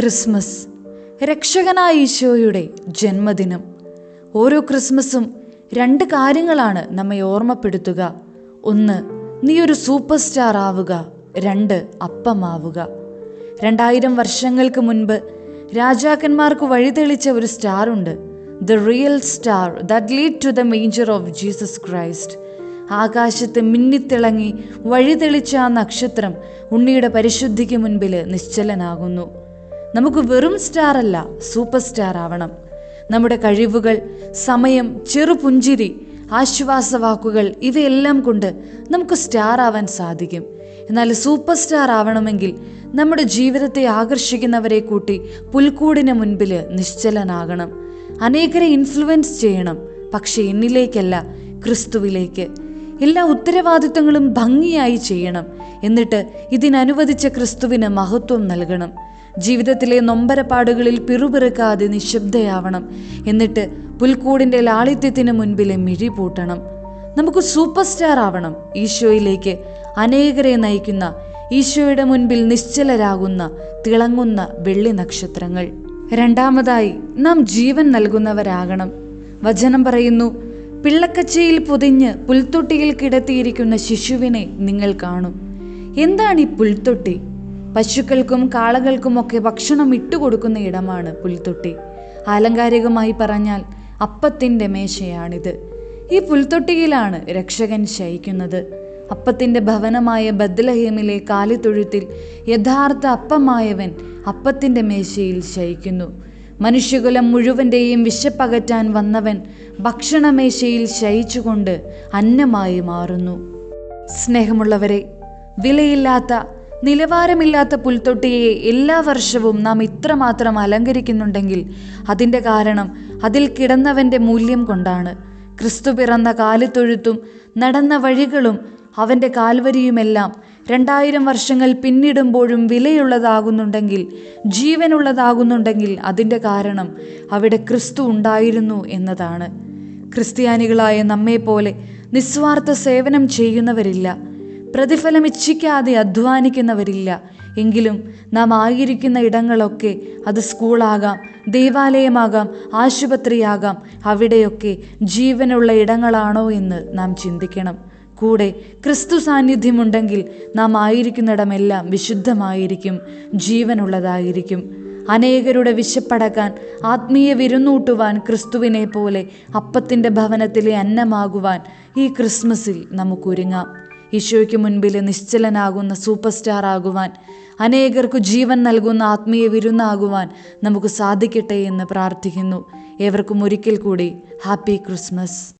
Christmas. രക്ഷകനായ ഈശോയുടെ ജന്മദിനം. ഓരോ ക്രിസ്മസും രണ്ട് കാര്യങ്ങളാണ് നമ്മെ ഓർമ്മപ്പെടുത്തുക. ഒന്ന് നീ ഒരു സൂപ്പർ സ്റ്റാർ ആവുക. രണ്ട് അപ്പമാവുക. രണ്ടായിരം വർഷങ്ങൾക്ക് മുൻപ് രാജാക്കന്മാർക്ക് വഴിതെളിച്ച ഒരു സ്റ്റാർ ഉണ്ട്. The real star that lead to the manger of Jesus Christ ആകാശത്ത് മിന്നിത്തിളങ്ങി വഴിതെളിച്ച ആ നക്ഷത്രം ഉണ്ണിയുടെ പരിശുദ്ധിക്ക് മുൻപിൽ നിശ്ചലനാകുന്നു. നമുക്ക് വെറും സ്റ്റാർ അല്ല സൂപ്പർ സ്റ്റാർ ആവണം. നമ്മുടെ കഴിവുകൾ സമയം ചെറുപുഞ്ചിരി ആശ്വാസവാക്കുകൾ ഇവയെല്ലാം കൊണ്ട് നമുക്ക് സ്റ്റാർ ആവാൻ സാധിക്കും. എന്നാൽ സൂപ്പർ സ്റ്റാർ ആവണമെങ്കിൽ നമ്മുടെ ജീവിതത്തെ ആകർഷിക്കുന്നവരെ കൂട്ടി പുൽക്കൂടിന് മുൻപിൽ നിശ്ചലനാകണം. അനേകരെ ഇൻഫ്ലുവൻസ് ചെയ്യണം പക്ഷെ എന്നിലേക്കല്ല ക്രിസ്തുവിലേക്ക്. എല്ലാ ഉത്തരവാദിത്തങ്ങളും ഭംഗിയായി ചെയ്യണം. എന്നിട്ട് ഇതിനനുവദിച്ച ക്രിസ്തുവിന് മഹത്വം നൽകണം. ജീവിതത്തിലെ നൊമ്പരപ്പാടുകളിൽ പിറുപിറുക്കാതെ നിശബ്ദയാവണം. എന്നിട്ട് പുൽക്കൂടിന്റെ ലാളിത്യത്തിന് മുൻപിലെ മിഴി പൂട്ടണം. നമുക്ക് സൂപ്പർ സ്റ്റാർ ആവണം. ഈശോയിലേക്ക് അനേകരെ നയിക്കുന്ന ഈശോയുടെ മുൻപിൽ നിശ്ചലരാകുന്ന തിളങ്ങുന്ന വെള്ളി നക്ഷത്രങ്ങൾ. രണ്ടാമതായി നാം ജീവൻ നൽകുന്നവരാകണം. വചനം പറയുന്നു പിള്ളക്കച്ചയിൽ പൊതിഞ്ഞ് പുൽത്തൊട്ടിയിൽ കിടത്തിയിരിക്കുന്ന ശിശുവിനെ നിങ്ങൾ കാണും. എന്താണ് ഈ പുൽത്തൊട്ടി? പശുക്കൾക്കും കാളകൾക്കുമൊക്കെ ഭക്ഷണം ഇട്ടുകൊടുക്കുന്ന ഇടമാണ് പുൽത്തൊട്ടി. ആലങ്കാരികമായി പറഞ്ഞാൽ അപ്പത്തിന്റെ മേശയാണിത്. ഈ പുൽത്തൊട്ടിയിലാണ് രക്ഷകൻ ശയിക്കുന്നത്. അപ്പത്തിന്റെ ഭവനമായ ബദ്ലഹേമിലെ കാലിത്തൊഴുത്തിൽ യഥാർത്ഥ അപ്പമായവൻ അപ്പത്തിന്റെ മേശയിൽ ശയിക്കുന്നു. മനുഷ്യകുലം മുഴുവന്റെയും വിശപ്പകറ്റാൻ വന്നവൻ ഭക്ഷണമേശയിൽ ശയിച്ചുകൊണ്ട് അന്നമായി മാറുന്നു. സ്നേഹമുള്ളവരെ വിലയില്ലാത്ത നിലവാരമില്ലാത്ത പുൽത്തൊട്ടിയെ എല്ലാ വർഷവും നാം ഇത്രമാത്രം അലങ്കരിക്കുന്നുണ്ടെങ്കിൽ അതിന്റെ കാരണം അതിൽ കിടന്നവന്റെ മൂല്യം കൊണ്ടാണ്. ക്രിസ്തു പിറന്ന കാലിത്തൊഴുത്തും നടന്ന വഴികളും അവന്റെ കാൽവരിയുമെല്ലാം രണ്ടായിരം വർഷങ്ങൾ പിന്നിടുമ്പോഴും വിലയുള്ളതാകുന്നുണ്ടെങ്കിൽ ജീവനുള്ളതാകുന്നുണ്ടെങ്കിൽ അതിന്റെ കാരണം അവിടെ ക്രിസ്തു ഉണ്ടായിരുന്നു എന്നതാണ്. ക്രിസ്ത്യാനികളായ നമ്മെപ്പോലെ നിസ്വാർത്ഥ സേവനം ചെയ്യുന്നവരില്ല. പ്രതിഫലം ഇച്ഛിക്കാതെ അധ്വാനിക്കുന്നവരില്ല. എങ്കിലും നാം ആയിരിക്കുന്ന ഇടങ്ങളൊക്കെ അത് സ്കൂളാകാം ദേവാലയമാകാം ആശുപത്രിയാകാം. അവിടെയൊക്കെ ജീവനുള്ള ഇടങ്ങളാണോ എന്ന് നാം ചിന്തിക്കണം. കൂടെ ക്രിസ്തു സാന്നിധ്യമുണ്ടെങ്കിൽ നാം ആയിരിക്കുന്നിടമെല്ലാം വിശുദ്ധമായിരിക്കും ജീവനുള്ളതായിരിക്കും. അനേകരുടെ വിശപ്പടക്കാൻ ആത്മീയ വിരുന്നൂട്ടുവാൻ ക്രിസ്തുവിനെ പോലെ അപ്പത്തിന്റെ ഭവനത്തിലെ അന്നമാകുവാൻ ഈ ക്രിസ്മസിൽ നമുക്കൊരുങ്ങാം. ഈശോയ്ക്ക് മുൻപിൽ നിശ്ചലനാകുന്ന സൂപ്പർ സ്റ്റാർ ആകുവാൻ അനേകർക്ക് ജീവൻ നൽകുന്ന ആത്മീയ വിരുന്നാകുവാൻ നമുക്ക് സാധിക്കട്ടെ എന്ന് പ്രാർത്ഥിക്കുന്നു. ഏവർക്കും ഒരിക്കൽ കൂടി ഹാപ്പി ക്രിസ്മസ്.